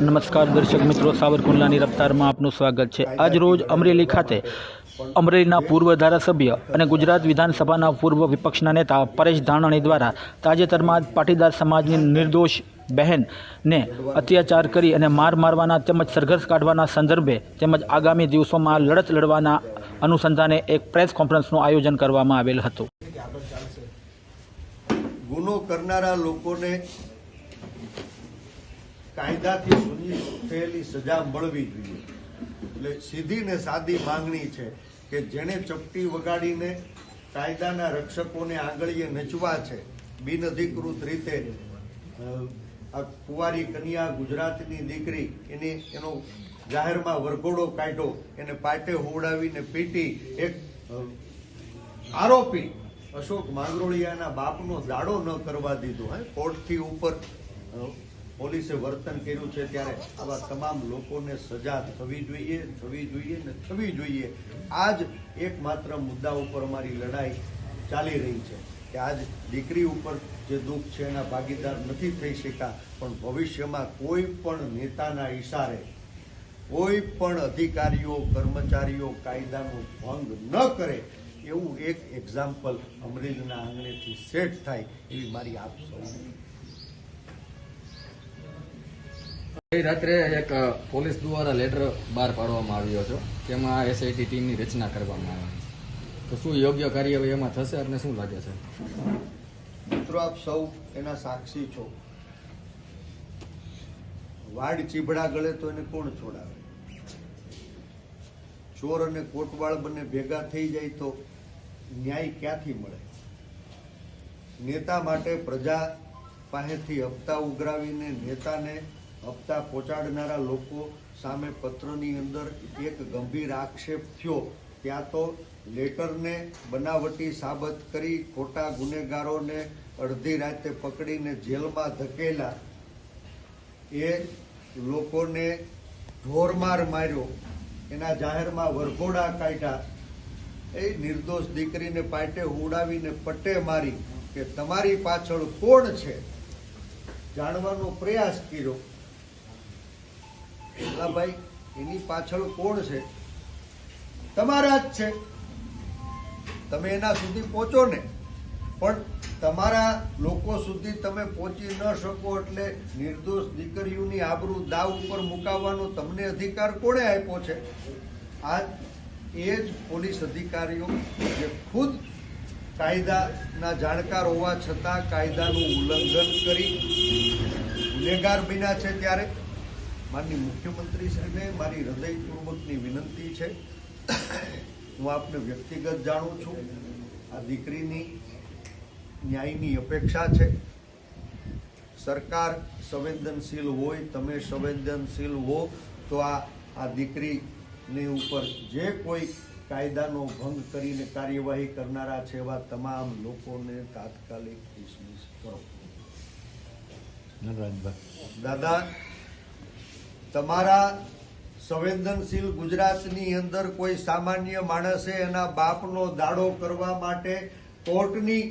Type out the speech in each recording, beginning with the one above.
નમસ્કાર દર્શક મિત્રો, સાવરકુંડલાની રફતારમાં આપનું સ્વાગત છે. આજ રોજ અમરેલી ખાતે અમરેલીના પૂર્વ ધારાસભ્ય અને ગુજરાત વિધાનસભાના પૂર્વ વિપક્ષના નેતા પરેશ ધાનાણી દ્વારા તાજેતરમાં પાટીદાર સમાજની નિર્દોષ બહેનને અત્યાચાર કરી અને માર મારવાના તેમજ સંઘર્ષ કાઢવાના સંદર્ભે તેમજ આગામી દિવસોમાં લડત લડવાના અનુસંધાને એક પ્રેસ કોન્ફરન્સનું આયોજન કરવામાં આવેલ હતું. ગુનો કરનારા લોકોને કાયદાથી સુનિશ્ચિત થયેલી સજા મળવી જોઈએ. એટલે સીધી ને સાદી માંગણી છે કે જેણે ચપટી વગાડીને કાયદાના રક્ષકોને આંગળીએ નચવા છે બિનઅધિકૃત રીતે અ, આ કુંવારી કન્યા ગુજરાતની દીકરી એની એનો જાહેરમાં વરઘોડો કાઢ્યો એને પાટે હોવડાવીને પીટી એક આરોપી અશોક માંગરોળિયાના બાપનો દાડો ન કરવા દીધો હે કોર્ટથી ઉપર પોલીસે વર્તન કર્યું છે ત્યારે આવા તમામ લોકોને સજા થવી જોઈએ થવી જોઈએ ને થવી જોઈએ. આજ એકમાત્ર મુદ્દા ઉપર અમારી લડાઈ ચાલી રહી છે કે આજ દીકરી ઉપર જે દુઃખ છે એના ભાગીદાર નથી થઈ શક્યા, પણ ભવિષ્યમાં કોઈ પણ નેતાના ઇશારે કોઈ પણ અધિકારીઓ, કર્મચારીઓ કાયદાનો ભંગ ન કરે, એવું એક એક્ઝામ્પલ અમરેલીના આંગણેથી સેટ થાય એવી મારી આપ સૌ ગઈ રાત્રે એક પોલીસ દ્વારા લેટર બહાર પાડવામાં આવ્યો છે તેમાં એસઆઈટી ટીમની રચના કરવામાં આવી છે. તો શું યોગ્ય કાર્યવાહી એમાં થશે આપને શું લાગે છે? મિત્રો, આપ સૌ એના સાક્ષી છો. વાડ ચીભડા ગળે તો એને કોણ છોડાવે? ચોર અને કોટવાળ બંને ભેગા થઈ જાય તો ન્યાય ક્યાંથી મળે? નેતા માટે પ્રજા પાસેથી હપ્તા ઉઘરાવીને નેતાને હપ્તા પહોંચાડનારા લોકો સામે પત્રની અંદર એક ગંભીર આક્ષેપ થયો. ત્યાં તો લેટરને બનાવટી સાબત કરી ખોટા ગુનેગારોને અડધી રાતે પકડીને જેલમાં ધકેલા. એ લોકોને ઢોરમાર માર્યો. એના જાહેરમાં વરઘોડા કાઢ્યા. એ નિર્દોષ દીકરીને પાટે ઉડાવીને પટ્ટે મારી કે તમારી પાછળ કોણ છે? જાણવાનો પ્રયાસ કર્યો. ભાઈ, એની પાછળ કોણ છે? તમારા જ છે. તમે એના સુધી પહોંચો ને. પણ તમારા લોકો સુધી તમે પહોંચી ન શકો એટલે નિર્દોષ દીકરીઓની આબરૂ દાવ ઉપર મુકાવવાનો તમને અધિકાર કોણે આપ્યો છે? આ એ જ પોલીસ અધિકારીઓ જે ખુદ કાયદાના જાણકાર હોવા છતાં કાયદાનું ઉલ્લંઘન કરી, ગુનેગાર બન્યા છે ત્યારે. માનની મુખ્યમંત્રી શ્રીને મારી હૃદયપૂર્વકની વિનંતી છે. હું આપને વ્યક્તિગત જાણું છું. આ દીકરીની ન્યાયની અપેક્ષા છે. સરકાર સંવેદનશીલ હોય તમે સંવેદનશીલ હો તો આ આ દીકરીની ઉપર જે કોઈ કાયદાનો ભંગ કરીને કાર્યવાહી કરનારા છે એવા તમામ લોકોને તાત્કાલિક ડિસમિસ કરો. દાદા તમારા સંવેદનશીલ ગુજરાતની અંદર કોઈ સામાન્ય માણસે એના બાપનો દાડો કરવા માટે કોર્ટની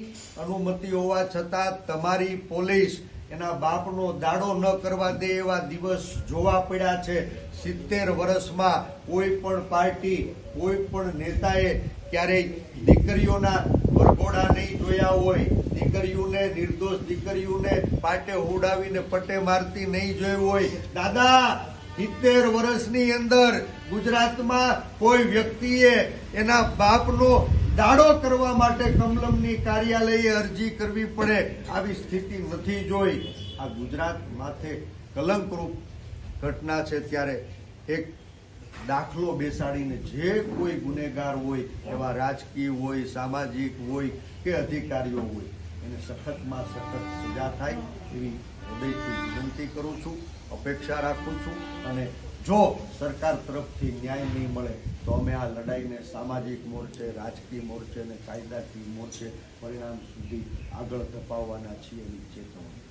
અનુમતિ હોવા છતાં તમારી પોલીસ એના બાપનો દાડો ન કરવા દે એવા દિવસ જોવા પડ્યા છે. સિત્તેર વર્ષમાં કોઈ પણ પાર્ટી, કોઈ પણ નેતાએ ક્યારેય દીકરીઓના વરઘોડા નહીં જોયા હોય, દીકરીઓને નિર્દોષ દીકરીઓને પાટે હોડાવીને પટ્ટે મારતી નહીં જોયું હોય. દાદા, સિત્તેર વર્ષની અંદર ગુજરાતમાં કોઈ વ્યક્તિએ એના બાપનો દાડો કરવા માટે કમલમની કાર્યાલયે અરજી કરવી પડે આવી સ્થિતિ નથી જોઈ. આ ગુજરાત માથે કલંકરૂપ ઘટના છે ત્યારે એક દાખલો બેસાડીને જે કોઈ ગુનેગાર હોય, એવા રાજકીય હોય, સામાજિક હોય કે અધિકારીઓ હોય, એને સખતમાં સખત સજા થાય એવી હૃદયથી વિનંતી કરું છું, અપેક્ષા રાખું છું અને જો સરકાર તરફથી ન્યાય નહીં મળે, તો અમે આ લડાઈને સામાજિક મોરચે, રાજકીય મોરચે અને કાયદાકીય મોરચે પરિણામ સુધી આગળ ધપાવવાના છીએ એની ચેતવણી.